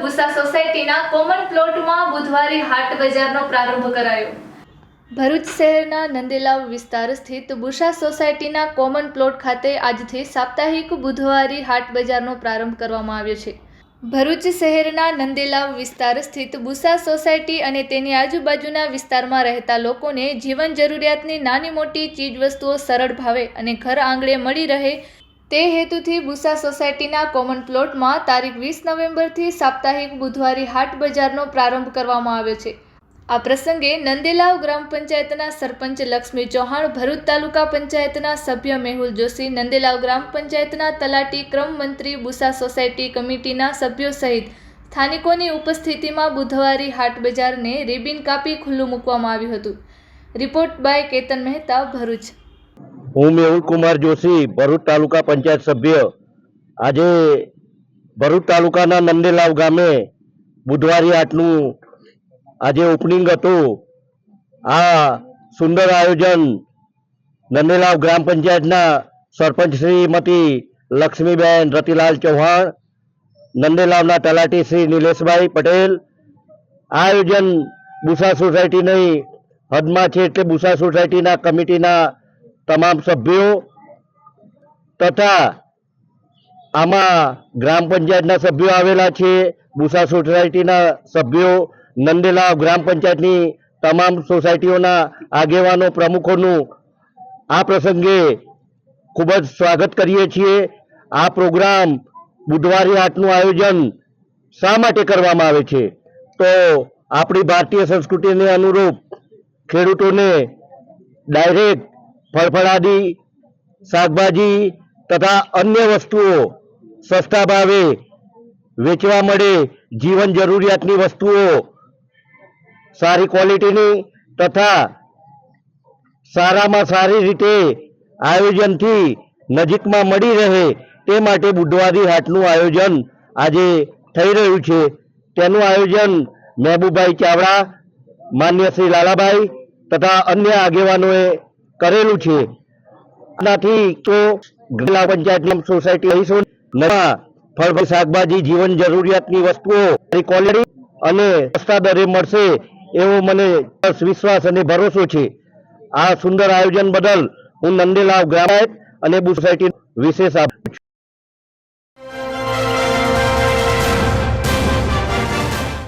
બુસા સોસાયટીના કોમન પ્લોટમાં બુધવારે હાટ બજારનો પ્રારંભ કરાયો. ભરૂચ શહેરના નંદેલાવ વિસ્તાર સ્થિત બુશા સોસાયટીના કોમન પ્લોટ ખાતે આજથી સાપ્તાહિક બુધવારી હાટ બજારનો પ્રારંભ કરવામાં આવ્યો છે. ભરૂચ શહેરના નંદેલાવ વિસ્તાર સ્થિત બુસા સોસાયટી અને તેની આજુબાજુના વિસ્તારમાં રહેતા લોકોને જીવન જરૂરિયાતની નાની મોટી ચીજવસ્તુઓ સરળ ભાવે અને ઘર આંગણે મળી રહે તે હેતુથી બુસા સોસાયટીના કોમન પ્લોટમાં તારીખ વીસ નવેમ્બરથી સાપ્તાહિક બુધવારી હાટ બજારનો પ્રારંભ કરવામાં આવ્યો છે. આ પ્રસંગે નંદેલાવ ગ્રામ પંચાયતના સરપંચ લક્ષ્મી ચૌહાણ, ભરૂચ તાલુકા પંચાયતના સભ્ય મેહુલ જોશી, નંદેલાવ ગ્રામ પંચાયતના તલાટી ક્રમ મંત્રી બુસા સોસાયટી કમિટીના સભ્યો સહિત સ્થાનિકોની ઉપસ્થિતિમાં બુધવારી હાટ બજારને રિબિન કાપી ખુલ્લું મૂકવામાં આવ્યું હતું. Report by Ketan Mehta, Bharuch. હું મેહુલ કુમાર જોશી, ભરૂચ તાલુકા પંચાયત સભ્ય. આજે ભરૂચ તાલુકાના નંદેલાવ ગામે બુધવારી આટલું આજે ઓપનિંગ હતું. આ સુંદર આયોજન નંદેલાવ ગ્રામ પંચાયતના સરપંચ શ્રીમતી લક્ષ્મીબેન રતિલાલ ચૌહાણ, નંદેલાવના તલાટી શ્રી નિલેશભાઈ પટેલ આ આયોજન બુસા સોસાયટીની હદમાં છે એટલે બુસા સોસાયટીના કમિટીના તમામ સભ્યો તથા આમાં ગ્રામ પંચાયતના સભ્યો આવેલા છે, બુસા સોસાયટીના સભ્યો, નંદેલા ગ્રામ પંચાયતની તમામ સોસાયટીઓના આગેવાનો પ્રમુખોનું આ પ્રસંગે ખૂબ જ સ્વાગત કરીએ છીએ. આ પ્રોગ્રામ બુધવારે આટનું આયોજન શા માટે કરવામાં આવે છે? તો આપણી ભારતીય સંસ્કૃતિને અનુરૂપ ખેડૂતોને ડાયરેક્ટ ફળફળાદી, શાકભાજી તથા અન્ય વસ્તુઓ સસ્તા ભાવે વેચવા મળે જીવન જરૂરિયાતની વસ્તુઓ. સારી ક્વોલિટીની તથા સારામાં સારી રીતે આયોજનથી નજીકમાં મળી રહે તે માટે બુધવારી હાટનું આયોજન આજે થઈ રહ્યું છે. તેનું આયોજન મહેબુભાઈ ચાવડા, માન્ય શ્રી લાલાભાઈ તથા અન્ય આગેવાનોએ કરેલું છે. આનાથી તો જિલ્લા પંચાયત સોસાયટી રહીશું નવા ફળ શાકભાજી, જીવન જરૂરિયાતની વસ્તુઓ ક્વોલિટી અને સસ્તા દરે મળશે એવો મને વિશ્વાસ અને ભરોસો છે. આ સુંદર આયોજન બદલ હું નંદેલાવ ગ્રામ અને સોસાયટી વિશેષ આભાર.